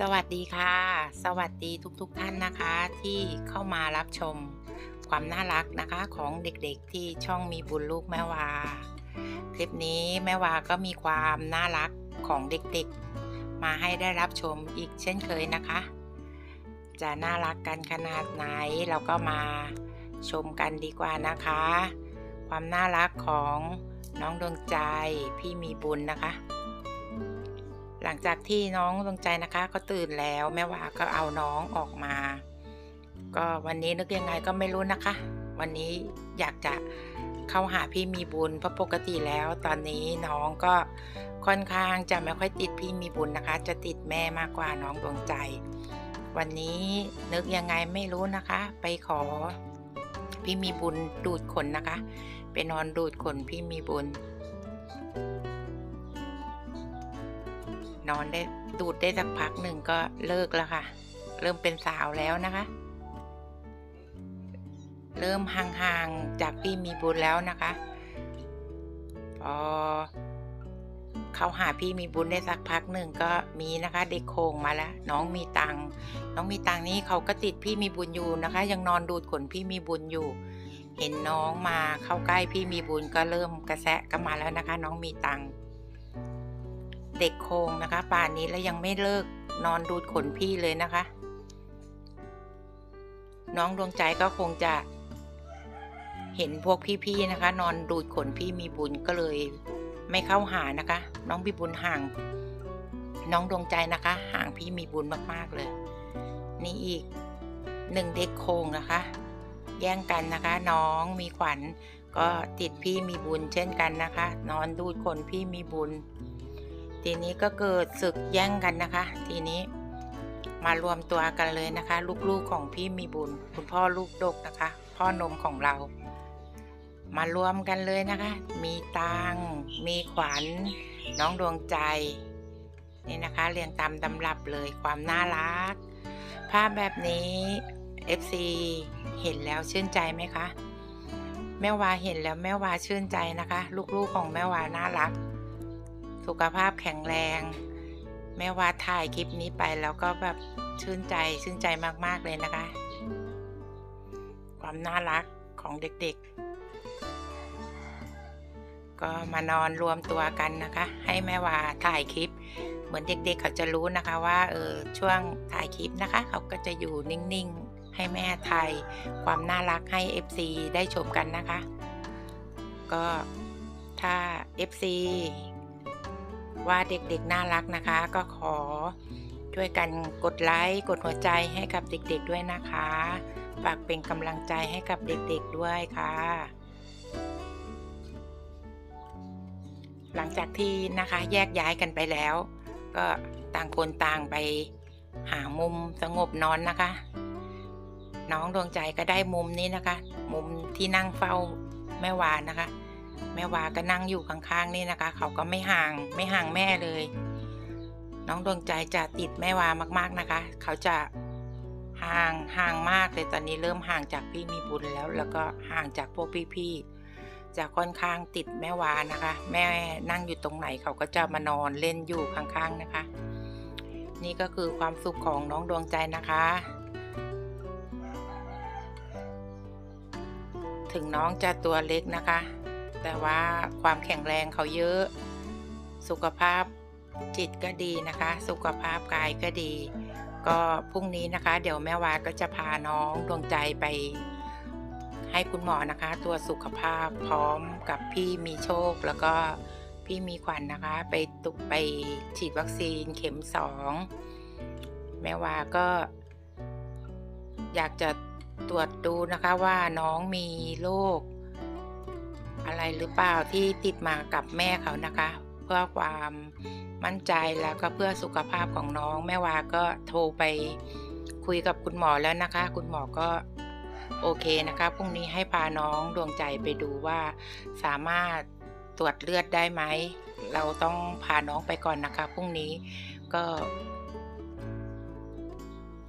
สวัสดีค่ะ สวัสดีทุกๆทท่านนะคะ ที่เข้ามารับชมความน่ารักนะคะของเด็กๆที่ช่องมีบุญลูกแม่วา คลิปนี้แม่วาก็มีความน่ารักของเด็กๆ มาให้ได้รับชมอีกเช่นเคยนะคะ จะน่ารักกันขนาดไหนเราก็มาชมกันดีกว่านะคะ ความน่ารักของน้องดวงใจพี่มีบุญนะคะ งจากที่น้องดวงใจนะคะ ก็ตื่นแล้วแม่วาก็เอาน้องออกมา ก็วันนี้นึกยังไงก็ไม่รู้นะคะ วันนี้อยากจะเข้าหาพี่มีบุญเพราะปกติแล้ว ตอนนี้น้องก็ค่อนข้างจะไม่ค่อยติดพี่มีบุญนะคะ จะติดแม่มากกว่าน้องดวงใจ วันนี้นึกยังไงไม่รู้นะคะ ไปขอพี่มีบุญดูดขนนะคะ ไปนอนดูดขนพี่มีบุญ นอนได้ดูดได้สักพักหนึ่งก็เลิกแล้วค่ะ เริ่มเป็นสาวแล้วนะคะ เริ่มห่างๆจากพี่มีบุญแล้วนะคะพอเขาหาพี่มีบุญได้สักพักหนึ่งก็มีนะคะ เด็กโคงมาแล้ว น้องมีตังน้องมีตังนี้เขาก็ติดพี่มีบุญอยู่นะคะ ยังนอนดูดขนพี่มีบุญอยู่ เห็นน้องมาเข้าใกล้พี่มีบุญก็เริ่มกระแสะกันมาแล้วนะคะ น้องมีตังค์ เด็กโคงนะคะ ป่านนี้แล้วยังไม่เลิกนอนดูดขนพี่เลยนะคะ น้องดวงใจก็คงจะ เห็นพวกพี่ๆนะคะ นอนดูดขนพี่มีบุญก็เลย ไม่เข้าหานะคะ น้องมีบุญห่าง น้องดวงใจนะคะ ห่างพี่มีบุญมากๆเลย นี่อีกหนึ่งเด็กโคงนะคะ แย่งกันนะคะ น้องมีขวัญก็ติดพี่มีบุญเช่นกันนะคะ นอนดูดขนพี่มีบุญ ทีนี้ก็เกิดศึกแย่งกันนะคะ ทีนี้มารวมตัวกันเลยนะคะ ลูกๆของพี่มีบุญ คุณพ่อลูกดกนะคะ พ่อนมของเรา มารวมกันเลยนะคะ มีตังมีขวัญ น้องดวงใจนี่นะคะเรียงตามตำรับเลยความน่ารัก ภาพแบบนี้ FC เห็นแล้วชื่นใจไหมคะ แม่วาเห็นแล้วแม่วาชื่นใจนะคะ ลูกๆของแม่วาน่ารัก สุขภาพแข็งแรง แม่วาถ่ายคลิปนี้ไปแล้วก็แบบชื่นใจชื่นใจมาก ๆ เลยนะคะ ความน่ารักของเด็กๆ ก็มานอนรวมตัวกันนะคะ ให้แม่วาถ่ายคลิป เหมือนเด็กๆเขาจะรู้นะคะว่าเออช่วงถ่ายคลิปนะคะ เขาก็จะอยู่นิ่งๆ ให้แม่ถ่ายความน่ารักให้ FC ได้ชมกันนะคะ ก็ถ้า FC ว่าเด็กๆน่ารักนะคะ ก็ขอช่วยกันกดไลค์กดหัวใจให้กับเด็กๆด้วยนะคะ ฝากเป็นกำลังใจให้กับเด็กๆด้วยค่ะ หลังจากที่นะคะแยกย้ายกันไปแล้ว ก็ต่างคนต่างไปหามุมสงบนอนนะคะ น้องดวงใจก็ได้มุมนี้นะคะ มุมที่นั่งเฝ้าแม่วานนะคะ แม่วาก็นั่งอยู่ข้างๆนี่นะคะ เขาก็ไม่ห่างไม่ห่างแม่เลย น้องดวงใจจะติดแม่วามากๆนะคะ เขาจะห่างห่างมากเลยตอนนี้เริ่มห่างจากพี่มีบุญแล้ว แล้วก็ห่างจากพวกพี่ๆจะค่อนข้างติดแม่วานะคะ แม่นั่งอยู่ตรงไหนเขาก็จะมานอนเล่นอยู่ข้างๆนะคะ นี่ก็คือความสุขของน้องดวงใจนะคะถึงน้องจะตัวเล็กนะคะ แต่ว่าความแข็งแรงเขาเยอะ สุขภาพจิตก็ดีนะคะ สุขภาพกายก็ดี ก็พรุ่งนี้นะคะ เดี๋ยวแม่วาก็จะพาน้องดวงใจไป ให้คุณหมอนะคะตรวสุขภาพพร้อมกับพี่มีโชคแล้วก็พี่มีขวัญนนะคะ ไปตุกไปฉีดวัคซีนเข็มสองแม่วาก็ อยากจะตรวจดูนะคะว่าน้องมีโรค อะไรหรือเปล่าที่ติดมากับแม่เขานะคะ เพื่อความมั่นใจแล้วก็เพื่อสุขภาพของน้อง แม่วาก็โทรไปคุยกับคุณหมอแล้วนะคะ คุณหมอก็โอเคนะคะพรุ่งนี้ให้พาน้องดวงใจไปดูว่าสามารถตรวจเลือดได้ไหม เราต้องพาน้องไปก่อนนะคะพรุ่งนี้ก็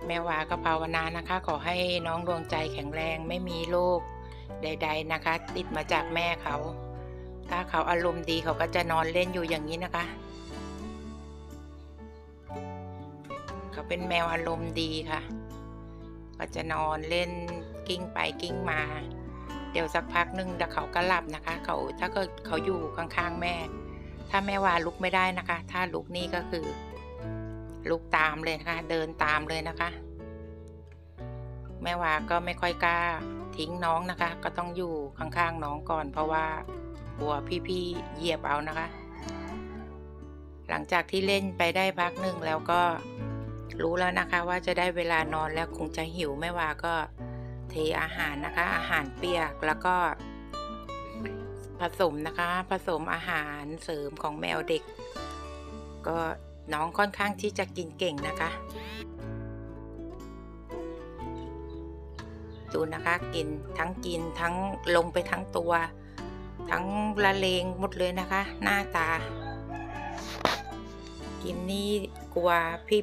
แม่วาก็ภาวนานะคะ ขอให้น้องดวงใจแข็งแรงไม่มีโรค ใด ๆนะคะ ติดมาจากแม่เขา ถ้าเขาอารมณ์ดีเขาก็จะนอนเล่นอยู่อย่างนี้นะคะ เขาเป็นแมวอารมณ์ดีค่ะ ก็จะนอนเล่นกิ้งไปกิ้งมา เดี๋ยวสักพักหนึ่งเดี๋ยวเขาก็หลับนะคะ เขาถ้าเกิดเขาอยู่ข้างๆแม่ ถ้าแม่ว่าลุกไม่ได้นะคะ ถ้าลุกนี่ก็คือลุกตามเลยนะคะ เดินตามเลยนะคะ แม่ว่าก็ไม่ค่อยกล้า ทิ้งน้องนะคะ ก็ต้องอยู่ข้างๆน้องก่อน เพราะว่ากลัวพี่ๆเหยียบเอานะคะ หลังจากที่เล่นไปได้พักหนึ่งแล้วก็รู้แล้วนะคะว่าจะได้เวลานอนแล้วคงจะหิวแม่ว่าก็เทอาหารนะคะ อาหารเปียกแล้วก็ ผสมนะคะ ผสมอาหารเสริมของแมวเด็ก ก็น้องค่อนข้างที่จะกินเก่งนะคะ ดูนะคะ กินทั้งกินทั้งลงไปทั้งตัว ทั้งละเลงหมดเลยนะคะ หน้าตา กินนี่กลัว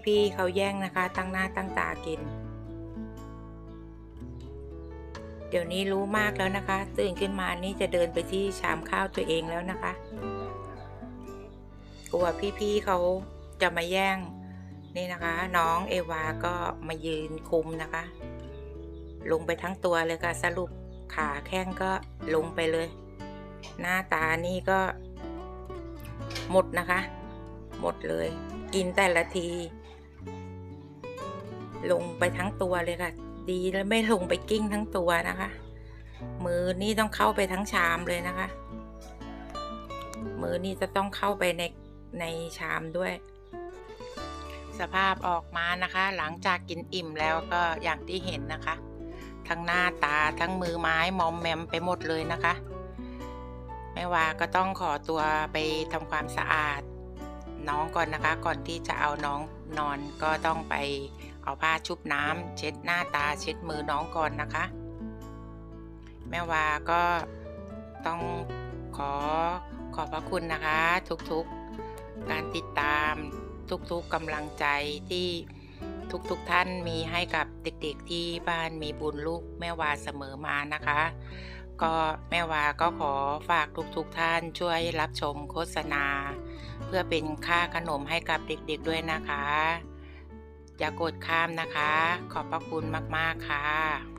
พี่ๆเขาแย่งนะคะ ตั้งหน้าตั้งตากิน เดี๋ยวนี้รู้มากแล้วนะคะ ตื่นขึ้นมานี่จะเดินไปที่ชามข้าวตัวเองแล้วนะคะ กลัวพี่ๆเขาจะมาแย่งนี่นะคะ น้องเอวาก็มายืนคุมนะคะ ลงไปทั้งตัวเลยค่ะสรุปขาแข้งก็ลงไปเลย หน้าตานี่ก็ หมดนะคะ หมดเลย กินแต่ละที ลงไปทั้งตัวเลยค่ะ ดีแล้วไม่ลงไปกิ้งทั้งตัวนะคะ มือนี่ต้องเข้าไปทั้งชามเลยนะคะ มือนี่จะต้องเข้าไปในในชามด้วย สภาพออกมานะคะ หลังจากกินอิ่มแล้วก็อย่างที่เห็นนะคะ ทั้งหน้าตาทั้งมือไม้มอมแมมไปหมดเลยนะคะ แม่วาก็ต้องขอตัวไปทำความสะอาด น้องก่อนนะคะ ก่อนที่จะเอาน้องนอนก็ต้องไปเอาผ้าชุบน้ำเช็ดหน้าตาเช็ดมือน้องก่อนนะคะ แม่วาก็ต้องขอขอบพระคุณนะคะ ทุกๆการติดตามทุกๆกำลังใจที่ ทุกๆท่านมีให้กับเด็กๆที่บ้านมีบุญลูกแม่วาเสมอมานะคะ ก็แม่วาก็ขอฝากทุกๆท่านช่วยรับชมโฆษณา เพื่อเป็นค่าขนมให้กับเด็กๆด้วยนะคะ อย่ากดข้ามนะคะ ขอบพระคุณมากๆค่ะ